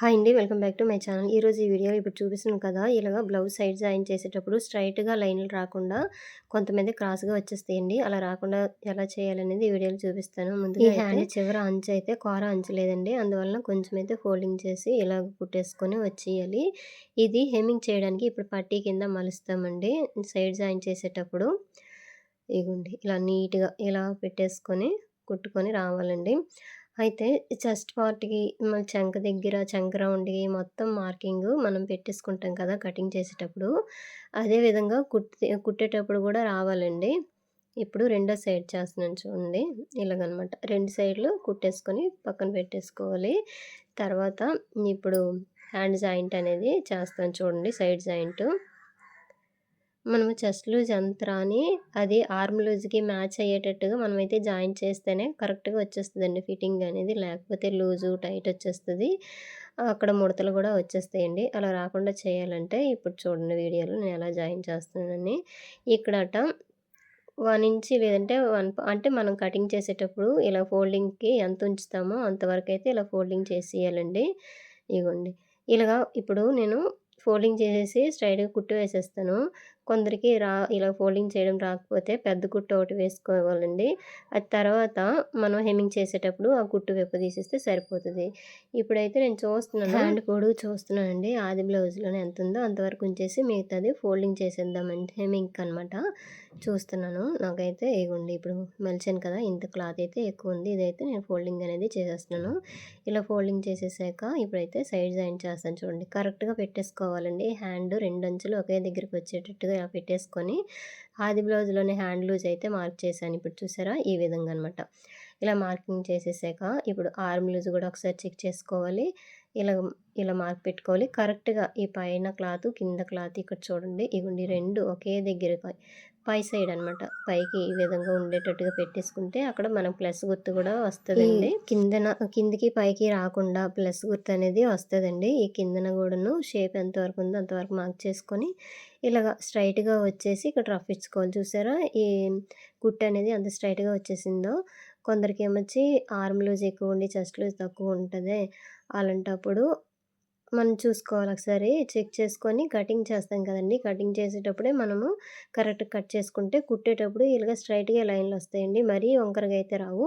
Hi అండి welcome back to my channel. ఈరోజు ఈ వీడియో ఇప్పుడు చూపిస్తున్నాను కదా ఇలాగ బ్లౌజ్ సైడ్ జాయిన్ చేసేటప్పుడు స్ట్రైట్గా లైన్లు రాకుండా కొంతమంది క్రాస్గా వచ్చేస్తాయండి. అలా రాకుండా ఎలా చేయాలనేది ఈ వీడియోలో చూపిస్తాను. ముందు ఈ హ్యాండ్ చివర అంచు అయితే కూర అంచు లేదండి. అందువలన కొంచెం అయితే ఫోల్డింగ్ చేసి ఇలా కుట్టేసుకొని వచ్చేయాలి. ఇది హెమ్మింగ్ చేయడానికి ఇప్పుడు పట్టీ కింద మలుస్తామండి. సైడ్ జాయిన్ చేసేటప్పుడు ఇగుండి ఇలా నీట్గా ఇలా పెట్టేసుకొని కుట్టుకొని రావాలండి. అయితే చెస్ట్ పార్ట్‌కి మన చంక దగ్గర, చంక రౌండ్‌కి మొత్తం మార్కింగ్ మనం పెట్టేసుకుంటాం కదా! కటింగ్ చేసేటప్పుడు. అదే విధంగా కుట్టి కుట్టేటప్పుడు కూడా రావాలండి. ఇప్పుడు రెండో సైడ్ చేస్తున్నాను చూడండి. ఇలాగనమాట. రెండు సైడ్‌లు కుట్టేసుకొని పక్కన పెట్టేసుకోవాలి. తర్వాత ఇప్పుడు హ్యాండ్ జాయింట్ అనేది చేస్తాను చూడండి. Side joint. మనము చెస్ట్ లూజ్ ఎంత రాని అది ఆర్మ్ లూజ్‌కి మ్యాచ్ అయ్యేటట్టుగా మనమైతే జాయిన్ చేస్తేనే కరెక్ట్‌గా వచ్చేస్తుందండి ఫిట్టింగ్ అనేది. లేకపోతే లూజు, టైట్ వచ్చేస్తుంది అక్కడ ముడతలు కూడా వచ్చేస్తాయండి. అలా రాకుండా చేయాలంటే ఇప్పుడు చూడండి వీడియోలో నేను ఎలా జాయిన్ చేస్తున్నానని. ఇక్కడట 1 ఇంచ్ లేదంటే వన్ అంటే మనం కటింగ్ చేసేటప్పుడు ఇలా ఫోల్డింగ్‌కి ఎంత ఉంచుతామో అంతవరకు అయితే ఇలా ఫోల్డింగ్ చేసేయాలండి. ఇగోండి. ఇలాగా ఇప్పుడు నేను ఫోల్డింగ్ చేసేసి స్ట్రైట్‌గా కుట్టు వేసేస్తాను. కొందరికి రా ఇలా ఫోల్డింగ్ చేయడం రాకపోతే పెద్ద కుట్టు ఒకటి వేసుకోవాలండి. అది తర్వాత మనం హెమ్మింగ్ చేసేటప్పుడు ఆ కుట్టు తీసేస్తే సరిపోతుంది ఇప్పుడైతే నేను చూస్తున్నాను హ్యాండ్ పొడుగు చూస్తున్నానండి. ఆది బ్లౌజ్‌లోనే ఉందో అంతవరకు ఉంచేసి మిగతాది ఫోల్డింగ్ చేసేద్దామండి హెమ్మింగ్ అనమాట. చూస్తున్నాను. నాకైతే ఇగోండి ఇప్పుడు మలిచాను కదా! ఇంత క్లాత్ అయితే ఎక్కువ ఉంది. ఇదైతే నేను ఫోల్డింగ్ అనేది చేసేస్తున్నాను. ఇలా ఫోల్డింగ్ చేసేసాక ఇప్పుడైతే సైడ్ జాయిన్ చేస్తాను చూడండి. కరెక్ట్‌గా పెట్టేసుకోవాలండి. హ్యాండ్ రెండు అంచులు ఒకే దగ్గరికి వచ్చేటట్టుగా ఇలా పెట్టేసుకొని ఆది బ్లౌజ్లోనే హ్యాండ్ లూజ్ అయితే మార్క్ చేశాను. ఇప్పుడు చూసారా? ఈ విధంగా అనమాట ఇలా మార్కింగ్ చేసేసాక ఇప్పుడు ఆర్మ్ లూజ్ కూడా ఒకసారి చెక్ చేసుకోవాలి. ఇలా ఇలా మార్క్ పెట్టుకోవాలి. కరెక్ట్గా ఈ పైన క్లాత్ కింద క్లాత్ ఇక్కడ చూడండి. ఇవి రెండు ఒకే దగ్గర పై సైడ్ అనమాట పైకి ఈ విధంగా ఉండేటట్టుగా పెట్టేసుకుంటే అక్కడ మనం ప్లస్ గుర్తు కూడా వస్తుందండి. కిందన కిందికి పైకి రాకుండా ప్లస్ గుర్తు అనేది వస్తుందండి. ఈ కిందన కూడాను షేప్ ఎంతవరకు ఉందో అంతవరకు మార్క్ చేసుకొని ఇలాగ స్ట్రైట్గా వచ్చేసి ఇక్కడ రఫ్ ఇచ్చుకోవాలి. చూసారా? ఈ కుట్టు అనేది అంత స్ట్రైట్గా వచ్చేసిందో. కొందరికి ఏమొచ్చి ఆర్మ్ లూజ్ ఎక్కువ ఉండి చెస్ట్ లూజ్ తక్కువ ఉంటుంది. అలాంటప్పుడు మనం చూసుకోవాలి ఒకసారి. చెక్ చేసుకొని కటింగ్ చేస్తాం కదండి. కటింగ్ చేసేటప్పుడే మనము కరెక్ట్ కట్ చేసుకుంటే కుట్టేటప్పుడు ఇలాగ స్ట్రైట్గా లైన్లు వస్తాయండి. మరీ వంకరగా అయితే రావు.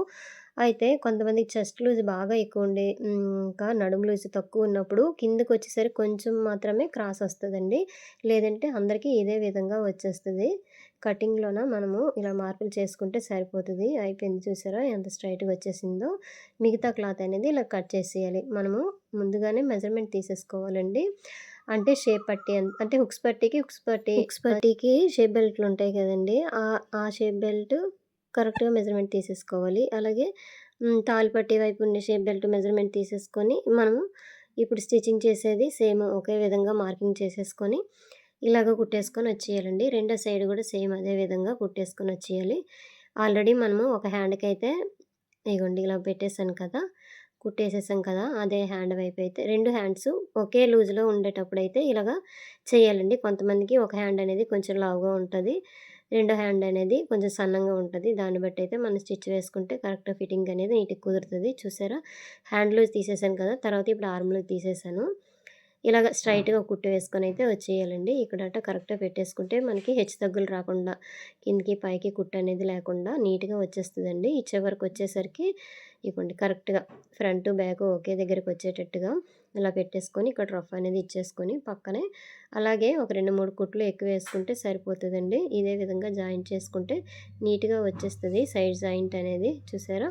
అయితే కొంతమంది చెస్ట్ లూజ్ బాగా ఎక్కువ ఉండి ఇంకా నడుము లూజ్ తక్కువ ఉన్నప్పుడు కిందకు వచ్చేసరికి కొంచెం మాత్రమే క్రాస్ వస్తుందండి. లేదంటే అందరికీ ఇదే విధంగా వచ్చేస్తుంది. కటింగ్లోన మనము ఇలా మార్పులు చేసుకుంటే సరిపోతుంది. అయిపోయింది చూసారా ఎంత స్ట్రైట్గా వచ్చేసిందో. మిగతా క్లాత్ అనేది ఇలా కట్ చేసేయాలి. మనము ముందుగానే మెజర్మెంట్ తీసేసుకోవాలండి. అంటే షేప్ పట్టి అంటే హుక్స్ పట్టీకి హుక్స్ పట్టీ హుక్స్ పట్టీకి షేప్ బెల్ట్లు ఉంటాయి కదండి. ఆ షేప్ బెల్ట్ కరెక్ట్గా మెజర్మెంట్ తీసేసుకోవాలి. అలాగే తాలిపట్టి వైపు ఉండే షేప్ బెల్ట్ మెజర్మెంట్ తీసేసుకొని మనము ఇప్పుడు స్టిచ్చింగ్ చేసేది సేమ్ ఒకే విధంగా మార్కింగ్ చేసేసుకొని ఇలాగ కుట్టేసుకొని వచ్చేయాలండి. రెండో సైడ్ కూడా సేమ్ అదే విధంగా కుట్టేసుకొని వచ్చేయాలి. ఆల్రెడీ మనము ఒక హ్యాండ్కి అయితే ఇగోండి ఇలా పెట్టేసాను కదా కుట్టేసేసాం కదా అదే హ్యాండ్ వైపు అయితే రెండు హ్యాండ్స్ ఒకే లూజ్లో ఉండేటప్పుడు అయితే ఇలాగా చేయాలండి. కొంతమందికి ఒక హ్యాండ్ అనేది కొంచెం లావుగా ఉంటుంది. రెండో హ్యాండ్ అనేది కొంచెం సన్నంగా ఉంటుంది. దాన్ని బట్టి అయితే మనం స్టిచ్ వేసుకుంటే కరెక్ట్ ఫిట్టింగ్ అనేది నీట్గా కుదురుతుంది. చూసారా? హ్యాండ్ లూజ్ తీసేసాను కదా! తర్వాత ఇప్పుడు ఆర్మ్ లూజ్ తీసేసాను. ఇలాగ స్ట్రైట్గా కుట్టు వేసుకొని అయితే వచ్చేయాలండి. ఇక్కడట కరెక్ట్గా పెట్టేసుకుంటే మనకి హెచ్చు తగ్గులు రాకుండా కిందికి పైకి కుట్టు అనేది లేకుండా నీట్గా వచ్చేస్తుందండి. ఈ చివరికి వచ్చేసరికి ఇవ్వండి. కరెక్ట్గా ఫ్రంట్ బ్యాక్ ఒకే దగ్గరికి వచ్చేటట్టుగా ఇలా పెట్టేసుకొని ఇక్కడ రఫ్ అనేది ఇచ్చేసుకొని పక్కనే అలాగే ఒక రెండు మూడు కుట్లు ఎక్కువ వేసుకుంటే సరిపోతుందండి. ఇదే విధంగా జాయింట్ చేసుకుంటే నీట్గా వచ్చేస్తుంది. సైడ్ జాయింట్ అనేది చూసారా?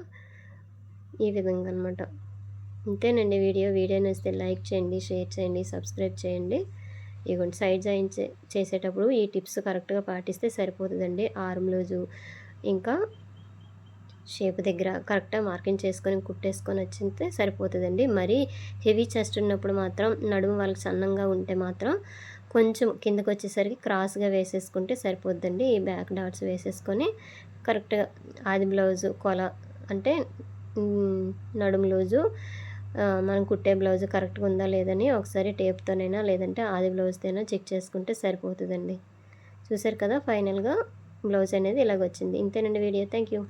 ఈ విధంగా అనమాట ఇంతేనండి వీడియో. వీడియో నచ్చితే లైక్ చేయండి షేర్ చేయండి సబ్స్క్రైబ్ చేయండి. ఇవ్వండి. సైడ్ జాయింట్ చేసేటప్పుడు ఈ టిప్స్ కరెక్ట్గా పాటిస్తే సరిపోతుందండి. ఆర్మ్ లూజు ఇంకా షేప్ దగ్గర కరెక్ట్గా మార్కింగ్ చేసుకొని కుట్టేసుకొని వచ్చితే సరిపోతుందండి. మరీ హెవీ చెస్ట్ ఉన్నప్పుడు మాత్రం నడుము వాళ్ళకి సన్నంగా ఉంటే మాత్రం కొంచెం కిందకు వచ్చేసరికి క్రాస్గా వేసేసుకుంటే సరిపోద్దండి. ఈ బ్యాక్ డాట్స్ వేసేసుకొని కరెక్ట్గా ఆది బ్లౌజు కొల అంటే నడుము లూజు మనం కుట్టే బ్లౌజ్ కరెక్ట్గా ఉందా లేదని ఒకసారి టేప్తోనైనా లేదంటే ఆది బ్లౌజ్తోనైనా చెక్ చేసుకుంటే సరిపోతుందండి. చూసారు కదా ఫైనల్గా బ్లౌజ్ అనేది ఇలాగ వచ్చింది ఇంతేనండి వీడియో. Thank you